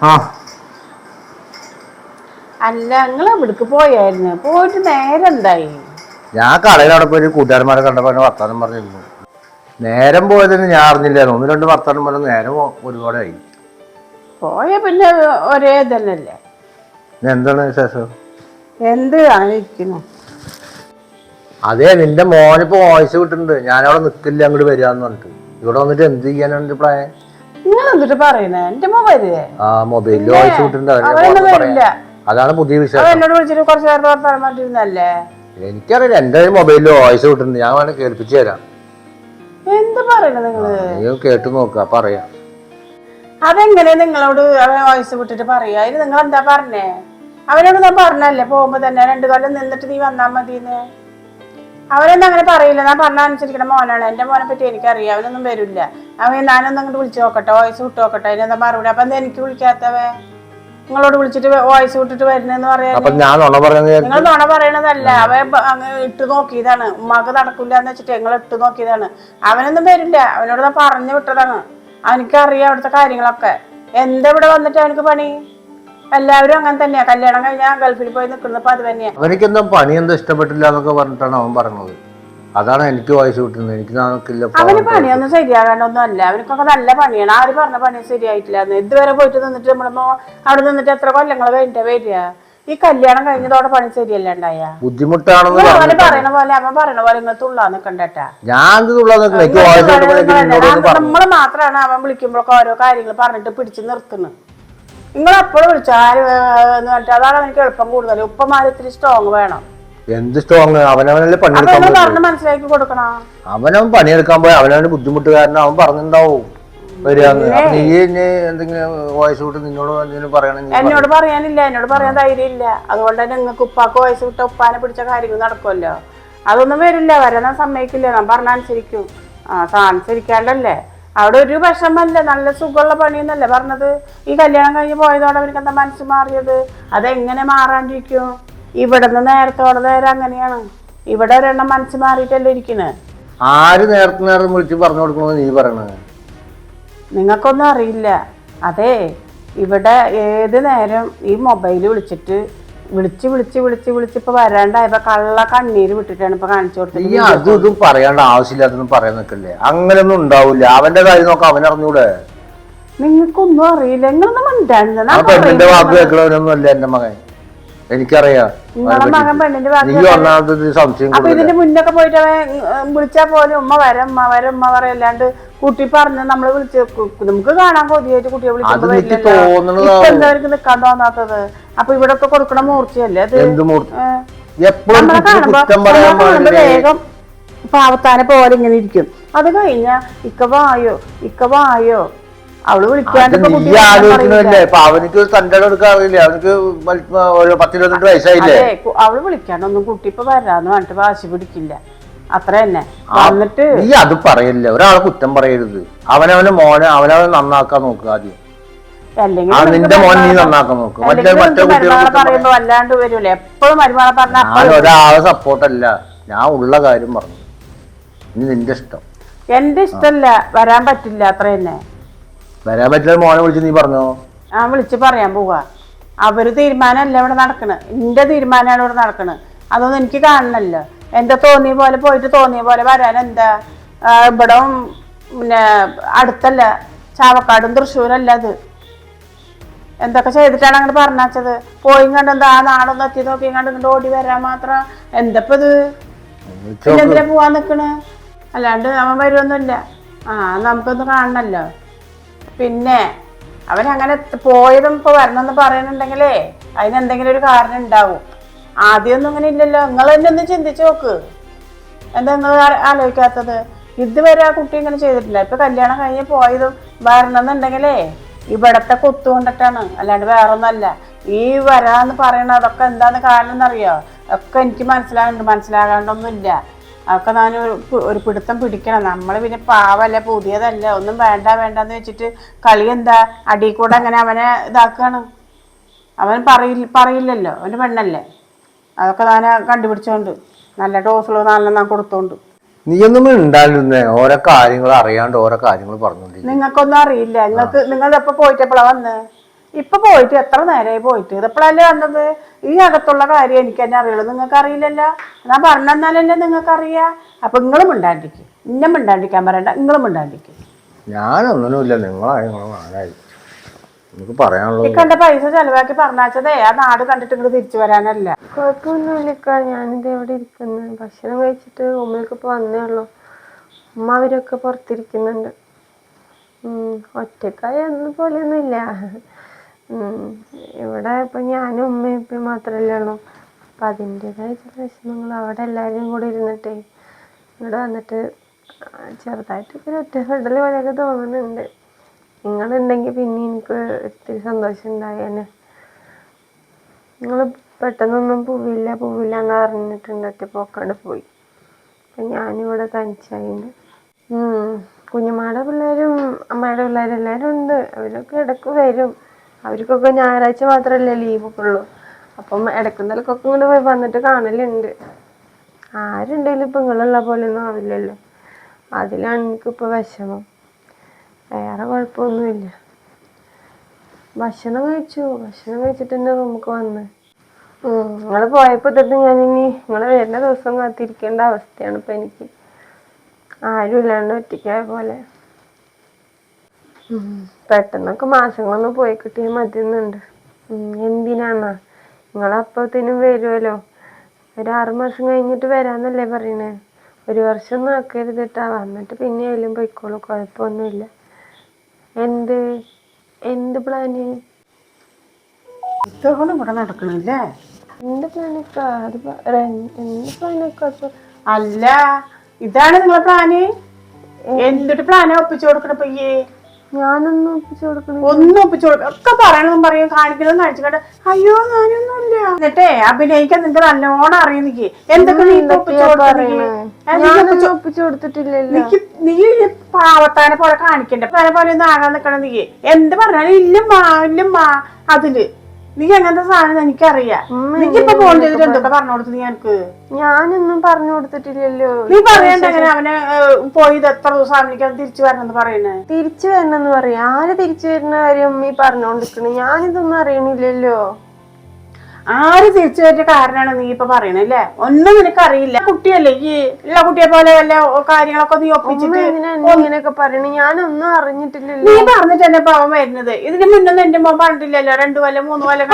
ആ. അല്ല നിങ്ങൾ എവിടേക്ക് പോയായിരുന്നു. പോയിട്ട് നേരെ എന്തായി? ഞാൻ കടയിലവിടെ പോയി കൂട്ടുകാരന്മാരെ കണ്ടപ്പോൾ എന്നെ വർത്താനം പറഞ്ഞിരുന്നു. നേരം പോയതിന് ഞാൻ അറിഞ്ഞില്ലായിരുന്നു. ഒന്ന് രണ്ട് വർത്താനം പറഞ്ഞ നേരം ഒരുപാടായി. പോയ പിന്നെ ഒരേ തന്നെയല്ലേ എന്താണ് വിശേഷം? എന്ത് കാണിക്കുന്നു അതെ നിന്റെ മോനിപ്പോ വോയിസ് വിട്ടിട്ടുണ്ട്. ഞാനവിടെ നിൽക്കില്ല അങ്ങോട്ട് വരിക എന്ന് പറഞ്ഞിട്ട്. ഇവിടെ വന്നിട്ട് എന്ത് ചെയ്യാനാണ് പ്ലാൻ നിങ്ങൾ എന്നിട്ട് പറയുന്നേ? എന്റെ മൊബൈൽ ആ മൊബൈലിൽ വിട്ടിട്ടുണ്ട്. അതാണ് പുതിയ എന്നോട് വിളിച്ചിട്ട് കുറച്ച് നേരത്തെ വർത്താനം പറഞ്ഞിരുന്നല്ലേ? എനിക്കറിയില്ല. എന്റെ മൊബൈലിൽ വോയിസ് വിട്ടിട്ടുണ്ട്. ഞാൻ വേണേ കേൾപ്പിച്ചു തരാം. എന്ത് പറയണ നിങ്ങൾ? നീ കേട്ട് നോക്കുക പറയാം. അതെങ്ങനെ നിങ്ങളോട് വോയിസ് വിട്ടിട്ട് പറയാ? നിങ്ങൾ എന്താ പറഞ്ഞേ? അവനോട് ഞാൻ പറഞ്ഞല്ലേ പോകുമ്പോ തന്നെ രണ്ടു കൊല്ലം നിന്നിട്ട് നീ വന്നാ മതിന്ന് അവനൊന്നും അങ്ങനെ പറയില്ല. ഞാൻ പറഞ്ഞ അനുസരിക്കണ. മോനാണ്. എന്റെ മോനെ പറ്റി എനിക്കറിയാം. അവനൊന്നും വരില്ല. അവൻ ഞാനൊന്നും അങ്ങോട്ട് വിളിച്ചു നോക്കട്ടെ. വോയിസ് വിട്ട് നോക്കട്ടെ. അതിനെന്താ മറുപടി? അപ്പൊ എന്താ എനിക്ക് വിളിക്കാത്തവേ? നിങ്ങളോട് വിളിച്ചിട്ട് വോയിസ് വിട്ടിട്ട് വരുന്നെന്ന് പറയാൻ നിങ്ങൾ നുണ പറയണതല്ല. അവൻ ഇട്ട് നോക്കിയതാണ്. ഉമ്മാക്ക് നടക്കില്ല എന്ന് വെച്ചിട്ട് ഞങ്ങൾ ഇട്ട് നോക്കിയതാണ്. അവനൊന്നും വരില്ല. അവനോട് പറഞ്ഞു വിട്ടതാണ്. അവനിക്കറിയാം അവിടുത്തെ കാര്യങ്ങളൊക്കെ. എന്താ ഇവിടെ വന്നിട്ട് അവനക്ക് പണി? എല്ലാവരും അങ്ങനെ തന്നെയാ. കല്യാണം കഴിഞ്ഞാൽ ഗൾഫിൽ പോയി നിൽക്കുന്നപ്പോ അത് തന്നെയാ. അവനിക്ക് പണിയൊന്നും ഇഷ്ടപ്പെട്ടില്ല എന്നൊക്കെ പറഞ്ഞിട്ടാണ് അവൻ പറഞ്ഞത്. അതാണ് എനിക്ക് വയസ്സ് കിട്ടുന്നത്. എനിക്ക് നാക്കില്ല അവന് പണിയൊന്നും ശരിയാകാണ്ടൊന്നും അല്ല അവനക്കൊക്കെ നല്ല പണിയാണ്. ആര് പറഞ്ഞ പണി ശരിയായിട്ടില്ല ഇതുവരെ പോയിട്ട് നിന്നിട്ട് നമ്മളിപ്പോ അവിടെ നിന്നിട്ട് എത്ര കൊല്ലങ്ങൾ വേണ്ട വരിക? ഈ കല്യാണം കഴിഞ്ഞതോടെ പണി ശരിയല്ല ഉണ്ടായ? ബുദ്ധിമുട്ടാണെന്ന് അവന് പറയണ പോലെ അവൻ പറയണ പോലെ ഇങ്ങനെ തുള്ളാ നിക്കണ്ടേട്ടാ ഞാൻ തുള്ളാൻ നമ്മൾ മാത്രാണ് അവൻ വിളിക്കുമ്പോഴൊക്കെ ഓരോ കാര്യങ്ങൾ പറഞ്ഞിട്ട് പിടിച്ചു നിർത്തുന്നത്. നിങ്ങൾ എപ്പോഴും വിളിച്ചു ആര് എന്ന് പറഞ്ഞിട്ട് അതാണ് എനിക്ക് എളുപ്പം കൂടുതൽ. ഉപ്പമാര് ഇത്തിരി സ്ട്രോങ് വേണം. എന്ത് സ്ട്രോങ് അവനവനല്ലേ അപ്പൊ പണിയെടുക്കാൻ നിങ്ങൾ പോയത്? പറഞ്ഞ് മനസ്സിലാക്കി കൊടുക്കണ? അവനവൻ പണിയെടുക്കാൻ പോയി അവനവന് ബുദ്ധിമുട്ട് കാരണം അവൻ പറഞ്ഞിട്ടുണ്ടാവും വരികയെന്ന് അപ്പൊ നീ ഇനി എന്തെങ്കിലും വോയിസ് വിട്ട് നിന്നോട് എന്തെങ്കിലും പറയണെങ്കിൽ എന്നോട് പറയാനില്ല. എന്നോട് പറയാൻ ധൈര്യമില്ല. അതുകൊണ്ട് തന്നെ നിങ്ങൾക്ക് ഉപ്പാക്ക് വയസ്സ് വിട്ട ഉപ്പാനെ പിടിച്ച കാര്യങ്ങൾ നടക്കുമല്ലോ. അതൊന്നും വരില്ല. വരാൻ ഞാൻ സമ്മതിക്കില്ല. ഞാൻ പറഞ്ഞ അനുസരിക്കും. ആ സാ അനുസരിക്കാണ്ടല്ലേ അവിടെ ഒരു വിഷമല്ല? നല്ല സുഖമുള്ള പണിയെന്നല്ലേ പറഞ്ഞത്? ഈ കല്യാണം കഴിഞ്ഞ് പോയതോടെ അവർക്ക് എന്താ മനസ്സ് മാറിയത്? അതെങ്ങനെ മാറാണ്ടിരിക്കും? ഇവിടെ നിന്ന് നേരത്തോടെ നേരെ അങ്ങനെയാണ്. ഇവിടെ ഒരെണ്ണം മനസ്സ് മാറിയിട്ടല്ലേ ഇരിക്കുന്നത് ആര് നേരത്തെ നേരം വിളിച്ച് പറഞ്ഞു കൊടുക്കണമെന്ന് നീ പറയണത് നിങ്ങൾക്കൊന്നും അറിയില്ല. അതെ ഇവിടെ ഏത് നേരം ഈ മൊബൈൽ വിളിച്ചിട്ട് വിളിച്ച് വിളിച്ച് വിളിച്ച് വിളിച്ച് ഇപ്പൊ വരാണ്ടായപ്പോ കള്ള കണ്ണീര് വിട്ടിട്ടാണ് ഇപ്പൊ കാണിച്ചു കൊടുത്തത്. ഈ അതും ഇതും പറയാണ്ട് ആവശ്യമില്ലാത്തൊന്നും പറയാൻ നിൽക്കല്ലേ? അങ്ങനെയൊന്നും ഉണ്ടാവില്ല അവന്റെ കാര്യം നോക്കാം അവൻ അറിഞ്ഞൂടെ? നിങ്ങൾക്കൊന്നും അറിയില്ല. നിങ്ങളൊന്നും ആ പെണ്ണിന്റെ വാക്ക് കേൾക്കണവനൊന്നും അല്ല എന്റെ മകൻ. എനിക്കറിയാം. നിങ്ങളെ മകൻ പെണ്ണിന്റെ നീ ഒന്നാമത്തെ സംശയം അപ്പൊ കൂടുതലാ. ഇതിന്റെ മുന്നൊക്കെ പോയിട്ട് അവൻ പോലും ഉമ്മ വരം ഉമ്മ വരം ഉമ്മ പറയല്ലാണ്ട് കുട്ടി പറഞ്ഞ് നമ്മൾ വിളിച്ച് കു- നമുക്ക് കാണാൻ കൊതിയായിട്ട് കുട്ടിയെ വിളിക്കുമ്പോ അത് എനിക്ക് വരില്ലല്ലോ. തോന്നണതാ. ഇപ്പൊ എന്താ അവർക്ക് നിക്കാൻ തോന്നാത്തത്? അപ്പൊ ഇവിടെ ഒക്കെ കൊടുക്കണ മൂർച്ചയല്ലേ അത്? എന്ത് മൂർത്തി എപ്പോഴും കുറ്റം പറയാൻ വേഗം പാവത്താനെ പോലെ ഇങ്ങനെ ഇരിക്കും. അത് കഴിഞ്ഞ ഇക്ക വായോ ഇക്ക വായോ. അവൾ വിളിക്കാണ്ട് അവനിക്ക് അവനിക്ക് വയസ്സായില്ലേ? അവൾ വിളിക്കാണ്ടൊന്നും കുട്ടി ഇപ്പൊ വരാന്ന് പറഞ്ഞിട്ട് വാശി പിടിക്കില്ല. അത്ര തന്നെ. വന്നിട്ട് നീ അത് പറയില്ല? ഒരാളെ കുറ്റം പറയരുത്. അവനവന് മോനെ അവനവനെ നന്നാക്കാൻ നോക്കുക ആദ്യം. നിന്റെ മോൻ നീ നന്നാക്കാൻ നോക്ക്. മറ്റേ മറ്റേ കുട്ടികളെ വല്ലാണ്ട് വരൂലേ? എപ്പോഴും മരുമകളെ പറഞ്ഞ ഞാൻ ഒരാളെ സപ്പോർട്ടല്ല ഞാൻ ഉള്ള കാര്യം പറഞ്ഞു. ഇനി നിന്റെ ഇഷ്ടം. എന്റെ ഇഷ്ടല്ല. വരാൻ പറ്റില്ല. അത്ര തന്നെ. വരാൻ പറ്റില്ല മോനെ വിളിച്ച് നീ പറഞ്ഞോ? ആ വിളിച്ച് പറയാൻ പോവാ. അവർ തീരുമാനമല്ല ഇവിടെ നടക്കണ്. എന്റെ തീരുമാനമാണ് ഇവിടെ നടക്കണ്. അതൊന്നും എനിക്ക് കാണണല്ലോ. എന്റെ തോന്നിയ പോലെ പോയിട്ട് തോന്നിയ പോലെ വരാൻ എന്താ? ഇവിടെ പിന്നെ അടുത്തല്ല. ചാവക്കാടും തൃശ്ശൂരല്ല അത്. എന്തൊക്കെ ചെയ്തിട്ടാണ് അങ്ങോട്ട് പറഞ്ഞത് പോയി കണ്ട് എന്താ നാളൊന്നും എത്തി നോക്കി കണ്ട് ഇങ്ങോട്ട് ഓടി വരാൻ മാത്രം. എന്തപ്പോ ഇത്? പിന്നെ എന്തിനാ പോവാൻ നിക്കണ്? അല്ലാണ്ട് അവൻ വരുമൊന്നുമില്ല ആ നമുക്കൊന്ന് കാണണല്ലോ. പിന്നെ അവൻ അങ്ങനെ പോയതും ഇപ്പൊ വരണമെന്ന് പറയുന്നുണ്ടെങ്കിലേ അതിനെന്തെങ്കിലും ഒരു കാരണം ഉണ്ടാവും. ആദ്യമൊന്നും അങ്ങനെ ഇല്ലല്ലോ. നിങ്ങൾ തന്നെ ഒന്ന് ചിന്തിച്ചു നോക്ക്. എന്താ നിങ്ങൾ ആലോചിക്കാത്തത്? ഇതുവരെ ആ കുട്ടി ഇങ്ങനെ ചെയ്തിട്ടില്ല. ഇപ്പൊ കല്യാണം കഴിഞ്ഞ് പോയതും വരണമെന്നുണ്ടെങ്കിലേ ഇവിടത്തെ കൊത്തുകൊണ്ടിട്ടാണ് അല്ലാണ്ട് വേറെ ഒന്നല്ല ഈ വരാന്ന് പറയണ അതൊക്കെ എന്താന്ന് കാരണം എന്നറിയോ ഒക്കെ എനിക്ക് മനസ്സിലാകുന്നുണ്ട് മനസ്സിലാകാണ്ടൊന്നുമില്ല. അതൊക്കെ ഞാൻ ഒരു പിടുത്തം പിടിക്കണം. നമ്മൾ പിന്നെ പാവല്ല പുതിയതല്ല. ഒന്നും വേണ്ട വേണ്ടെന്ന് വെച്ചിട്ട് കളി എന്താ? അടി കൂടെ അങ്ങനെ അവനെ ഇതാക്കാണ്. അവൻ പറയില്ല പറയില്ലല്ലോ. അവന്റെ പെണ്ണല്ലേ. അതൊക്കെ ഞാൻ കണ്ടുപിടിച്ചോണ്ട്. നല്ല ഡോസുകൾ നാലെണ്ണം കൊടുത്തോണ്ട്. നീയൊന്നും ഉണ്ടായിരുന്നേ ഓരോ കാര്യങ്ങൾ അറിയാണ്ട് ഓരോ കാര്യങ്ങൾ പറഞ്ഞോണ്ടിരിക്കും നിങ്ങൾക്കൊന്നും അറിയില്ല. നിങ്ങൾക്ക് നിങ്ങൾ എപ്പോ പോയിട്ടപ്പോഴാ വന്ന്? ഇപ്പൊ പോയിട്ട് എത്ര നേരമായി പോയിട്ട്? ഇതെപ്പോഴല്ലേ വന്നത് ഈ അകത്തുള്ള കാര്യം എനിക്ക് തന്നെ അറിയുള്ളൂ. നിങ്ങൾക്ക് അറിയില്ലല്ലോ? ഞാൻ പറഞ്ഞെന്നാലല്ലേ നിങ്ങൾക്ക് അറിയാ? അപ്പൊ നിങ്ങളും ഉണ്ടാണ്ടിരിക്കും ഇന്നെ മിണ്ടാണ്ടിക്കാൻ പറയണ്ട. നിങ്ങളും ഉണ്ടാണ്ടിരിക്കും ഞാനൊന്നുമില്ല നിങ്ങളായി ഞാനായി എനിക്ക് പറയാനുള്ളത് കണ്ട പൈസ ചെലവാക്കി പറഞ്ഞാച്ചതേ ആ നാട് കണ്ടിട്ട് ഇങ്ങോട്ട് തിരിച്ചു വരാനല്ല? കുഴപ്പമൊന്നുമില്ലക്ക. ഞാനിത് എവിടെ ഇരിക്കുന്നു? ഭക്ഷണം കഴിച്ചിട്ട് റൂമിലേക്ക് ഇപ്പോൾ വന്നേ ഉള്ളൂ. ഉമ്മ അവരൊക്കെ പുറത്തിരിക്കുന്നുണ്ട്. ഒറ്റക്കായി അന്ന് പോലെയൊന്നുമില്ല ഉം, ഇവിടെ ഇപ്പം ഞാനും ഉമ്മയും ഇപ്പം മാത്രമല്ലേ ഉള്ളൂ. അപ്പം അതിന്റെതായ ചില വിഷമങ്ങൾ അവിടെ എല്ലാവരും കൂടി ഇരുന്നിട്ടേ ഇവിടെ വന്നിട്ട് ചെറുതായിട്ട് ഒരു ഒറ്റപ്പെടൽ പോലെയൊക്കെ തോന്നുന്നുണ്ട്. നിങ്ങളുണ്ടെങ്കിൽ പിന്നെ എനിക്ക് ഒത്തിരി സന്തോഷം ഉണ്ടായേനെ നിങ്ങൾ പെട്ടെന്നൊന്നും പോവില്ല പോവില്ല എന്ന് പറഞ്ഞിട്ടുണ്ട് ഒറ്റ പോക്കാണ്ട് പോയി. അപ്പം ഞാനിവിടെ തനിച്ചായിണ്ട് കുഞ്ഞുമാടെ പിള്ളേരും അമ്മയുടെ പിള്ളേരും എല്ലാവരും ഉണ്ട്. അവരൊക്കെ ഇടയ്ക്ക് വരും. അവർക്കൊക്കെ ഞായറാഴ്ച മാത്രമല്ലേ ഒക്കെ ഉള്ളൂ അപ്പം ഇടയ്ക്കുന്തലക്കൊക്കെ ഇങ്ങോട്ട് പോയി വന്നിട്ട് കാണലുണ്ട്. ആരുണ്ടെങ്കിലും ഇപ്പം നിങ്ങളുള്ള പോലെയൊന്നും ആവില്ലല്ലോ. അതിലാണ് എനിക്കിപ്പോൾ വിഷമം. വേറെ കുഴപ്പമൊന്നുമില്ല. ഭക്ഷണം കഴിച്ചു. ഭക്ഷണം കഴിച്ചിട്ട് തന്നെ നമുക്ക് വന്ന്. നിങ്ങൾ പോയപ്പോൾ തൊട്ട് ഞാനിനി നിങ്ങൾ വരുന്ന ദിവസം കാത്തിരിക്കേണ്ട അവസ്ഥയാണ് ഇപ്പം എനിക്ക്. ആരും ഇല്ലാണ്ട് ഒറ്റയ്ക്കായ പോലെ. പെട്ടെന്നൊക്കെ മാസങ്ങളൊന്നും പോയി കിട്ടിയാൽ മതിയെന്നുണ്ട്. എന്തിനാന്നാ? നിങ്ങളപ്പത്തേനും വരുമല്ലോ ഒരു ആറു മാസം കഴിഞ്ഞിട്ട് വരാന്നല്ലേ പറയണേ? ഒരു വർഷം ഒന്നും ആക്കരുതിട്ടാ വന്നിട്ട് പിന്നെ ആയാലും പോയിക്കോളൂ. കുഴപ്പമൊന്നുമില്ല. എന്ത്? എന്ത് പ്ലാന് ഇത്തവണ ഇവിടെ നടക്കണല്ലേ? എന്ത് പ്ലാനൊക്കെ അത് എന്ത് പ്ലാനൊക്കെ അല്ല ഇതാണ് നിങ്ങളെ പ്ലാന് എന്തിട്ട് പ്ലാനാ ഒപ്പിച്ചു കൊടുക്കണ പയ്യേ? ഞാനൊന്നും ഒപ്പിച്ചു കൊടുക്കണം ഒന്നും ഒപ്പിച്ചു കൊടുക്ക ഒക്കെ പറയണതും പറയും കാണിക്കണമെന്ന് കാണിച്ചിട്ട് അയ്യോ ഞാനൊന്നും ഇല്ല എന്നിട്ടേ അഭിനയിക്കാൻ നിനക്ക് നല്ലോണം അറിയും നീക്ക്. എന്തൊക്കെ നീ ഒപ്പിച്ചു കൊടുക്കണേ? കൊടുത്തിട്ടില്ലല്ലോ. നീ പാവത്താനെ പോലെ കാണിക്കണ്ട? പാവത്താനെ പോലെ ഒന്നും ആകാൻ നിക്കണം നീ. എന്ത് പറഞ്ഞാലും ഇല്ലമ്മാ ഇല്ലമ്മാ അതിൽ. നീ അങ്ങനത്തെ സാധനം എനിക്കറിയാം. നീക്കിപ്പൊ ഫോൺ ചെയ്തിട്ട് എന്തൊക്കെ പറഞ്ഞു കൊടുത്തു നീ എനിക്ക് ഞാനൊന്നും പറഞ്ഞു കൊടുത്തിട്ടില്ലല്ലോ. നീ പറയണ്ട എങ്ങനെ അവനെ പോയി എത്ര ദിവസം അവനിക്ക് തിരിച്ചു വരണമെന്ന് പറയണേ? തിരിച്ചു വരണമെന്ന് പറയാം. ആര് തിരിച്ചു വരുന്ന കാര്യം നീ പറഞ്ഞോണ്ടിരിക്കണേ? ഞാനിതൊന്നും അറിയണില്ലല്ലോ. ആര് തിരിച്ചു വരേണ്ട കാരണമാണ് നീ ഇപ്പൊ പറയണല്ലേ ഒന്നും നിനക്ക് അറിയില്ല കുട്ടിയല്ലേ ഈ ഉള്ള കുട്ടിയെ പോലെ വല്ല കാര്യങ്ങളൊക്കെ നീ ഒപ്പിച്ചിട്ട് ഇങ്ങനെയൊക്കെ പറയണേ. ഞാനൊന്നും അറിഞ്ഞിട്ടില്ല നീ പറഞ്ഞിട്ട് തന്നെ പാവം വരുന്നത്. ഇതിന് മുന്നൊന്നും എന്റെ മോൻ പറഞ്ഞിട്ടില്ലല്ലോ. രണ്ടു കൊല്ലം മൂന്ന് കൊല്ലം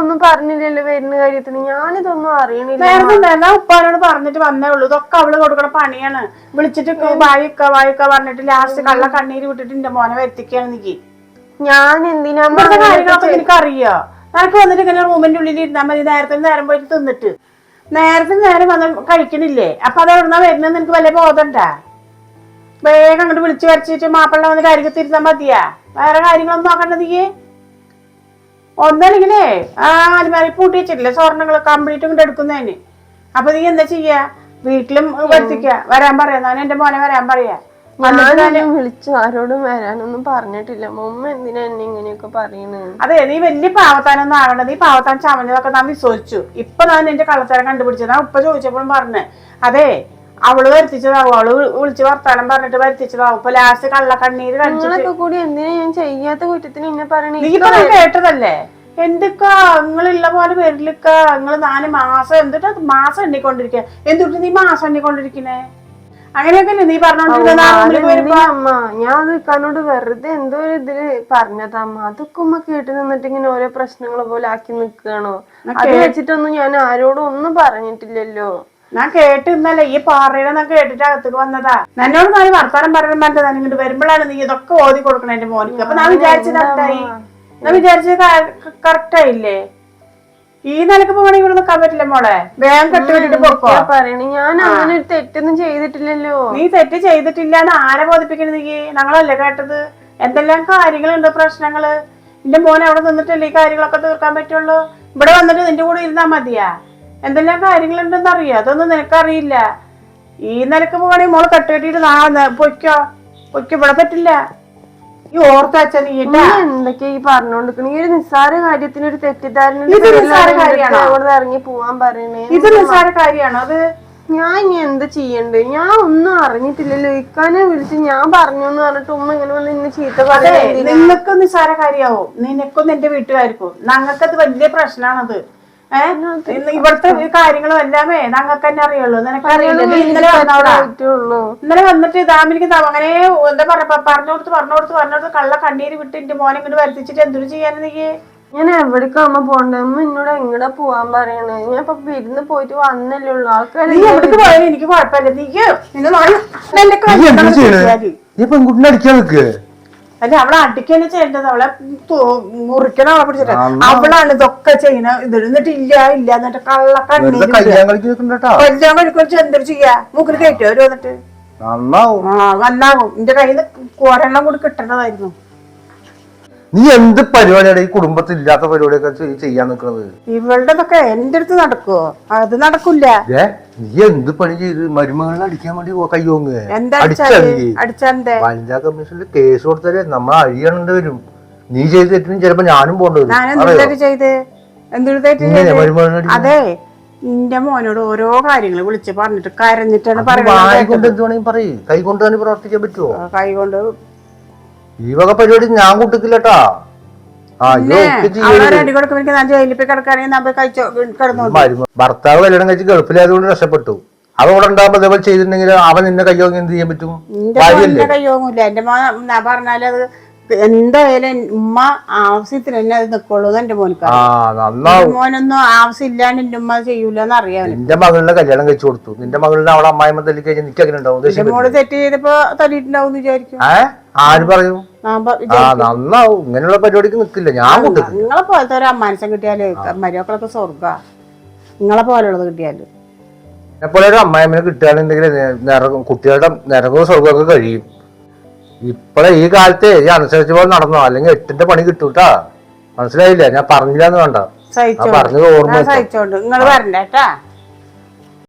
ഒന്നും പറഞ്ഞില്ലല്ലോ വരുന്ന കാര്യത്തിന്. ഞാനിതൊന്നും അറിയണില്ല. വേറെ ഉപ്പാനോട് പറഞ്ഞിട്ട് വന്നേ ഉള്ളൂ. ഇതൊക്കെ അവൾ കൊടുക്കണ പണിയാണ്. വിളിച്ചിട്ട് വായിക്ക വായിക്ക പറഞ്ഞിട്ട് ലാസ്റ്റ് കള്ള കണ്ണീര് വിട്ടിട്ട് എന്റെ മോനെ വരുത്തിക്കാണ് നീ. ഞാൻ എന്തിനാ കാര്യങ്ങളൊക്കെ നിനക്ക് നിനക്ക് വന്നിട്ട് ഇങ്ങനെ റൂമിന്റെ ഉള്ളിൽ ഇരുന്നാൽ മതി. നേരത്തെ നേരം പോയിട്ട് തിന്നിട്ട്. നേരത്തെ നേരം വന്ന് കഴിക്കണില്ലേ? അപ്പൊ അത് എവിടുന്നാ വരുന്നത് നിനക്ക് വല്ല ബോധണ്ടാ വേഗം അങ്ങോട്ട് വിളിച്ചു വരച്ചിട്ട് മാപ്പിള്ള വന്ന് കാര്യത്തിൽ തിരുത്താൻ മതിയാ. വേറെ കാര്യങ്ങളൊന്നും നോക്കേണ്ടത് ഈ ഒന്നല്ലെങ്കിലേ ആ അലിമാരി പൂട്ടി വെച്ചിട്ടില്ലേ? സ്വർണങ്ങൾ കംപ്ലീറ്റ് ഇങ്ങോട്ട് എടുക്കുന്നതിന്. അപ്പൊ നീ എന്താ ചെയ്യാ? വീട്ടിലും വരുത്തിക്ക. വരാൻ പറയാ. ഞാൻ എന്റെ മോനെ വരാൻ പറയാ. വിളിച്ചു ആരോടും വരാനൊന്നും പറഞ്ഞിട്ടില്ല. മുമ്മ എന്തിനാ എന്നെ ഇങ്ങനെയൊക്കെ അതെ നീ വലിയ പാവത്താനൊന്നും ആവണ്ട. നീ പാവത്താൻ ചമഞ്ഞതൊക്കെ നാം വിശ്വസിച്ചു. ഇപ്പൊ ഞാൻ നിന്റെ കള്ളത്തരം കണ്ടുപിടിച്ചത്. ഉപ്പ ചോദിച്ചപ്പോഴും പറഞ്ഞു അതെ അവൾ വരുത്തിച്ചതാവും അവൾ വിളിച്ച് വർത്താനം പറഞ്ഞിട്ട് വരുത്തിച്ചതാവും ഇപ്പൊ ലാസ്റ്റ് കള്ള കണ്ണീര് കൂടി എന്തിനാ ഞാൻ ചെയ്യാത്ത കുറ്റത്തിന് എന്നെ പറയണേ? നീ ഇപ്പൊ ഞാൻ കേട്ടതല്ലേ? എന്തൊക്കാ? നിങ്ങളുള്ള പോലെ പേരിലൊക്കെ നിങ്ങൾ നാല് മാസം എന്തിട്ടാ മാസം എണ്ണിക്കൊണ്ടിരിക്കുക എന്തുട്ട് നീ മാസം എണ്ണിക്കൊണ്ടിരിക്കണേ? അങ്ങനെയൊക്കെ നീ അമ്മ ഞാൻ അത് ഇക്കാനോട് വെറുതെ എന്തോ ഒരു ഇതിൽ പറഞ്ഞതാ അമ്മ. അതൊക്കെ ഉമ്മ കേട്ട് നിന്നിട്ട് ഇങ്ങനെ ഓരോ പ്രശ്നങ്ങൾ പോലെ ആക്കി നിക്കുകയാണോ അത് വെച്ചിട്ടൊന്നും ഞാൻ ആരോടും ഒന്നും പറഞ്ഞിട്ടില്ലല്ലോ. ഞാൻ കേട്ടിരുന്നല്ലേ ഈ പാറയുടെ കേട്ടിട്ട് അകത്തേക്ക് വന്നതാ. എന്നോട് നാല് വർത്താനം പറയാൻ പറഞ്ഞത് ഞാൻ ഇങ്ങോട്ട് വരുമ്പോഴാണ് നീ ഇതൊക്കെ ഓതി കൊടുക്കണേ എന്റെ മോനിക്ക്. അപ്പൊ ഞാൻ വിചാരിച്ചത് കറക്റ്റായി ഞാൻ വിചാരിച്ചത് കറക്റ്റ് ആയില്ലേ? ഈ നിലയ്ക്ക് പോകണമെങ്കിൽ ഇവിടെ നിൽക്കാൻ പറ്റില്ല മോളെ. വേഗം കെട്ടുവിട്ടിട്ട് പൊക്കോ. പറയണേ. ഞാൻ അങ്ങനെ ഒരു തെറ്റൊന്നും ചെയ്തിട്ടില്ലല്ലോ. നീ തെറ്റ് ചെയ്തിട്ടില്ല എന്ന് ആരെ ബോധിപ്പിക്കണത് നീ? ഞങ്ങളല്ലേ കേട്ടത്? എന്തെല്ലാം കാര്യങ്ങളുണ്ട് പ്രശ്നങ്ങൾ? നിന്റെ മോൻ അവിടെ നിന്നിട്ടല്ലേ ഈ കാര്യങ്ങളൊക്കെ തീർക്കാൻ പറ്റുള്ളൂ? ഇവിടെ വന്നിട്ട് നിന്റെ കൂടെ ഇരുന്നാ മതിയാ. എന്തെല്ലാം കാര്യങ്ങളുണ്ടെന്ന് അറിയോ അതൊന്നും നിനക്കറിയില്ല. ഈ നിലയ്ക്ക് പോകണമെങ്കിൽ മോൾ കെട്ടുകെട്ടിട്ട് ന- പൊയ്ക്കോ. പൊയ്ക്കോ ഇവിടെ പറ്റില്ല. ഈ ഓർത്ത വെച്ച നീ. ഉമ്മ എന്തൊക്കെയാ ഈ പറഞ്ഞോണ്ടിരിക്കണ? ഈ ഒരു നിസ്സാര കാര്യത്തിന് ഒരു തെറ്റിദ്ധാരണ ഇത് നിസ്സാര കാര്യമാണോ? അവിടെ ഇറങ്ങി പോവാൻ പറയണേ. ഇത് നിസ്സാര കാര്യമാണോ അത്? ഞാൻ ഇനി എന്താ ചെയ്യണ്ടേ? ഞാൻ ഒന്നും അറിഞ്ഞിട്ടില്ലല്ലോ. ഇക്കാനെ വിളിച്ച് ഞാൻ പറഞ്ഞു എന്ന് പറഞ്ഞിട്ട് ഉമ്മ ഇങ്ങനെ വന്ന് ഇന്ന് ചീത്ത അതെ പറയുന്നത് നിങ്ങൾക്ക് നിസ്സാര കാര്യാവും നിനക്കൊന്നും എന്റെ വീട്ടുകാർക്കും? ഞങ്ങൾക്കത് വലിയ പ്രശ്നമാണത് ഇവിടുത്തെ കാര്യങ്ങളും എല്ലാമേ ഞങ്ങൾക്ക് തന്നെ അറിയുള്ളൂ. നിനക്ക് അറിയുള്ളൂ ഇന്നലെ ഇന്നലെ വന്നിട്ട് ദാമിനിക്ക് ദാ അങ്ങനെ എന്താ പറയാ പറഞ്ഞു കൊടുത്ത് പറഞ്ഞു കൊടുത്ത് പറഞ്ഞു കൊടുത്ത് കള്ള കണ്ണീര് വിട്ട് എന്റെ മോനെ ഇങ്ങോട്ട് വരുത്തിച്ചിട്ട് എന്തൊരു ചെയ്യാനും നീ? ഞാൻ എവിടേക്കാ അമ്മ പോണ്ടേ അമ്മ എന്നോട് എങ്ങനെ പോവാൻ പറയണേ? ഞാൻ ഇപ്പൊ വിരുന്ന് പോയിട്ട് വന്നല്ലേ ഉള്ളു ആൾക്കാർ നീ എവിടേക്ക് പോയാലും എനിക്ക് കുഴപ്പമില്ല. നീ പെൺകുട്ടിനെ അടിക്കാൻ നിൽക്ക് അല്ല അവളെ അടിക്കന്നെ ചെയ്യേണ്ടത്. അവളെ മുറിക്കണ അവളെ പിടിച്ചിട്ട്. അവളാണ് ഇതൊക്കെ ചെയ്യണ ഇത് എന്നിട്ട് ഇല്ല ഇല്ല എന്നിട്ട് കള്ള വെറുതെ കണ്ണീര് കല്യാണം കളിക്ക് നിൽക്കണ്ടട്ടാ കൊല്ലാൻ കഴിക്കും എന്തൊരു ചെയ്യാ? മൂക്കിൽ കയറ്റോ എന്നിട്ട് വന്നിട്ട്? നന്നാവും. ആ നന്നാവും. എന്റെ കയ്യിൽ നിന്ന് കോരെണ്ണം കൂടി കിട്ടേണ്ടതായിരുന്നു നീ എന്ത് പരിപാടിയാണ് ഈ കുടുംബത്തിൽ ഇല്ലാത്ത പരിപാടിയൊക്കെ ചെയ്യാൻ നിൽക്കുന്നത് ഇവളുടെതൊക്കെ എന്റെ അടുത്ത് നടക്കുവോ? അത് നടക്കില്ല ഏ നീ എന്ത് പണി ചെയ്ത് മരുമകളെ അടിക്കാൻ വേണ്ടി കയ്യോങ്ങ്? വനിതാ കമ്മീഷനിൽ കേസ് കൊടുത്താലേ നമ്മൾ അഴിയണേണ്ടി വരും. നീ ചെയ്ത് തെറ്റിനും ചിലപ്പോ ഞാനും പോകേണ്ടി വരും. ചെയ്ത്? അതെ നിന്റെ മോനോട് ഓരോ കാര്യങ്ങൾ വിളിച്ച് പറഞ്ഞിട്ട് കരഞ്ഞിട്ടാണ് കൊണ്ട് പറയുന്നത് എന്ത് വേണമെങ്കിൽ പറയും. കൈ കൊണ്ട് തന്നെ പ്രവർത്തിക്കാൻ പറ്റുമോ കൈ കൊണ്ട് ഈ വക പരിപാടി ഞാൻ കൂട്ടിക്കില്ലട്ടാ. ഭർത്താവ് കല്യാണം കഴിച്ച് ഗൾഫിലായതുകൊണ്ട് രക്ഷപ്പെട്ടു. അവ ഇവിടെ ഉണ്ടാകുമ്പോ ഇതേപോലെ ചെയ്തിട്ടുണ്ടെങ്കിൽ അവൻ നിന്നെ കയ്യോങ്ങി എന്ത് ചെയ്യാൻ പറ്റും? കയ്യോന്നില്ല എന്റെ മോൻ ഞാൻ പറഞ്ഞാൽ അത് എന്തായാലും ഉമ്മ ആവശ്യത്തിന് തന്നെ അത് നിക്കുള്ളൂ എന്റെ മോനക്ക് മോനൊന്നും ആവശ്യമില്ലാണ്ട് എന്റെ ഉമ്മ ചെയ്യൂലെന്ന് അറിയാം നിന്റെ മകളുടെ കല്യാണം കഴിച്ചു കൊടുത്തു. നിന്റെ മകളുടെ അവളെ അമ്മായിമ്മ തല്ലി കഴിഞ്ഞാൽ നിക്ക് അങ്ങനെ ഉണ്ടാവും? മോൾ തെറ്റ് ചെയ്തപ്പോ തല്ലിയിട്ടുണ്ടാവും വിചാരിക്കും. ആര് പറയും? ആ നന്നാവും. ഇങ്ങനെയുള്ള പരിപാടിക്ക് നിക്കില്ല. ഞാൻ നിങ്ങളെ പോലത്തെ ഒരു അമ്മാനസം കിട്ടിയാൽ മരുമക്കളൊക്കെ സ്വർഗ നിങ്ങളെ പോലെയുള്ളത് കിട്ടിയാൽ. എപ്പോലെ ഒരു അമ്മായിമ്മനെ കിട്ടുകയാണെന്നുണ്ടെങ്കിൽ നിറകും കുട്ടികളുടെ നിറകവും സ്വർഗമൊക്കെ കഴിയും. ഇപ്പഴേ ഈ കാലത്തെ ഈ അനുസരിച്ച് പോലെ നടന്നോ? അല്ലെങ്കിൽ എട്ടിന്റെ പണി കിട്ടൂട്ടാ. മനസ്സിലായില്ല? ഞാൻ പറഞ്ഞില്ലാന്ന് വേണ്ട. സഹിച്ചോണ്ട്. പറഞ്ഞത് ഓർമ്മ സഹിച്ചോണ്ട്. നിങ്ങൾ വരണ്ട കേട്ടാ